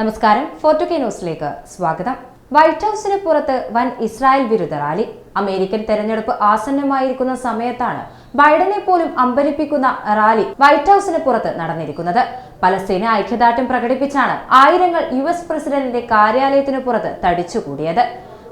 നമസ്കാരം. ഫോർട്ടു കെ ന്യൂസിലേക്ക് സ്വാഗതം. വൈറ്റ് ഹൌസിന് പുറത്ത് വൻ ഇസ്രായേൽ വിരുദ്ധ റാലി. അമേരിക്കൻ തെരഞ്ഞെടുപ്പ് ആസന്നമായിരിക്കുന്ന സമയത്താണ് ബൈഡനെ പോലും അമ്പരിപ്പിക്കുന്ന റാലി വൈറ്റ് ഹൌസിന് പുറത്ത് നടന്നിരിക്കുന്നത്. പലസ്തീന ഐക്യദാർഢ്യം പ്രകടിപ്പിച്ചാണ് ആയിരങ്ങൾ യു എസ് പ്രസിഡന്റിന്റെ കാര്യാലയത്തിന് പുറത്ത് തടിച്ചുകൂടിയത്.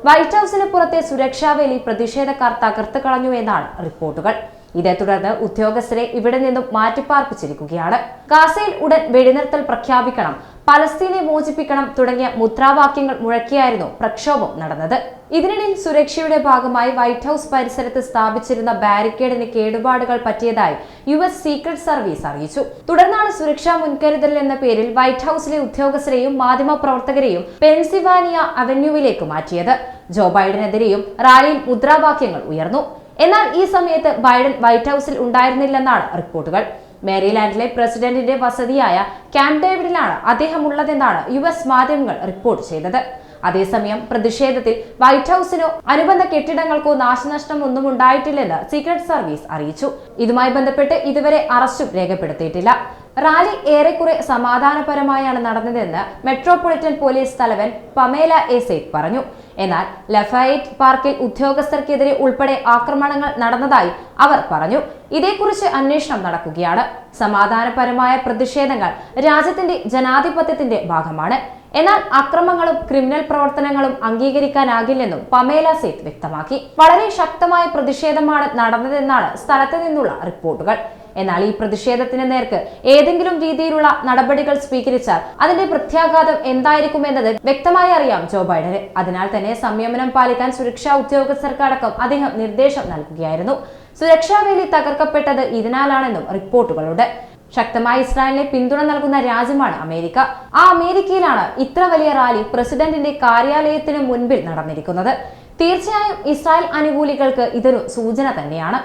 വൈറ്റ് ഹൌസിന് പുറത്തെ സുരക്ഷാവേലി പ്രതിഷേധക്കാർ തകർത്ത് കളഞ്ഞു എന്നാണ് റിപ്പോർട്ടുകൾ. ഇതേ തുടർന്ന് ഉദ്യോഗസ്ഥരെ ഇവിടെ നിന്നും മാറ്റിപ്പാർപ്പിച്ചിരിക്കുകയാണ്. ഗാസയിൽ ഉടൻ വെടിനിർത്തൽ പ്രഖ്യാപിക്കണം. പലസ്തീനെ മോചിപ്പിക്കണം തുടങ്ങിയ മുദ്രാവാക്യങ്ങൾ മുഴക്കിയായിരുന്നു പ്രക്ഷോഭം നടന്നത്. ഇതിനിടയിൽ സുരക്ഷയുടെ ഭാഗമായി വൈറ്റ് ഹൌസ് പരിസരത്ത് സ്ഥാപിച്ചിരുന്ന ബാരിക്കേഡിന് കേടുപാടുകൾ പറ്റിയതായി യു എസ് സീക്രട്ട് സർവീസ് അറിയിച്ചു. തുടർന്നാണ് സുരക്ഷാ മുൻകരുതൽ എന്ന പേരിൽ വൈറ്റ് ഹൌസിലെ ഉദ്യോഗസ്ഥരെയും മാധ്യമപ്രവർത്തകരെയും പെൻസിവാനിയ അവന്യൂവിലേക്ക് മാറ്റിയത്. ജോ ബൈഡനെതിരെയും റാലിയിൽ മുദ്രാവാക്യങ്ങൾ ഉയർന്നു. എന്നാൽ ഈ സമയത്ത് ബൈഡൻ വൈറ്റ് ഹൌസിൽ ഉണ്ടായിരുന്നില്ലെന്നാണ് റിപ്പോർട്ടുകൾ. മേരിലാൻഡിലെ പ്രസിഡന്റിന്റെ വസതിയായ ക്യാമ്പ് ഡേവിഡിലാണ് അദ്ദേഹം ഉള്ളതെന്നാണ് യു എസ് മാധ്യമങ്ങൾ റിപ്പോർട്ട് ചെയ്തത് അതേസമയം പ്രതിഷേധത്തിൽ വൈറ്റ് ഹൌസിനോ അനുബന്ധ കെട്ടിടങ്ങൾക്കോ നാശനഷ്ടം ഒന്നും ഉണ്ടായിട്ടില്ലെന്ന് സീക്രട്ട് സർവീസ് അറിയിച്ചു. ഇതുമായി ബന്ധപ്പെട്ട് ഇതുവരെ അറസ്റ്റും രേഖപ്പെടുത്തിയിട്ടില്ല. റാലി ഏറെക്കുറെ സമാധാനപരമായാണ് നടന്നതെന്ന് മെട്രോപൊളിറ്റൻ പോലീസ് തലവൻ പമേല എസേറ്റ് പറഞ്ഞു. എന്നാൽ ലഫായറ്റ് പാർക്കിൽ ഉദ്യോഗസ്ഥർക്കെതിരെ ഉൾപ്പെടെ ആക്രമണങ്ങൾ നടന്നതായി അവർ പറഞ്ഞു. ഇതേക്കുറിച്ച് അന്വേഷണം നടക്കുകയാണ്. സമാധാനപരമായ പ്രതിഷേധങ്ങൾ രാജ്യത്തിന്റെ ജനാധിപത്യത്തിന്റെ ഭാഗമാണ്. എന്നാൽ അക്രമങ്ങളും ക്രിമിനൽ പ്രവർത്തനങ്ങളും അംഗീകരിക്കാനാകില്ലെന്നും പമേല സേത്ത് വ്യക്തമാക്കി. വളരെ ശക്തമായ പ്രതിഷേധമാണ് നടന്നതെന്നാണ് സ്ഥലത്ത് നിന്നുള്ള റിപ്പോർട്ടുകൾ. എന്നാൽ ഈ പ്രതിഷേധത്തിന് നേർക്ക് ഏതെങ്കിലും രീതിയിലുള്ള നടപടികൾ സ്വീകരിച്ചാൽ അതിന്റെ പ്രത്യാഘാതം എന്തായിരിക്കും എന്തായിരിക്കുമെന്നത് വ്യക്തമായി അറിയാം ജോ ബൈഡന്. അതിനാൽ തന്നെ സംയമനം പാലിക്കാൻ സുരക്ഷാ ഉദ്യോഗസ്ഥർക്കടക്കം അദ്ദേഹം നിർദ്ദേശം നൽകുകയായിരുന്നു. സുരക്ഷാ വേലി തകർക്കപ്പെട്ടത് ഇതിനാലാണെന്നും റിപ്പോർട്ടുകളുണ്ട്. ശക്തമായ ഇസ്രായേലിനെ പിന്തുണ നൽകുന്ന രാജ്യമാണ് അമേരിക്ക. ആ അമേരിക്കയിലാണ് ഇത്ര വലിയ റാലി പ്രസിഡന്റിന്റെ കാര്യാലയത്തിന് മുൻപിൽ നടന്നിരിക്കുന്നത്. തീർച്ചയായും ഇസ്രായേൽ അനുകൂലികൾക്ക് ഇതൊരു സൂചന തന്നെയാണ്.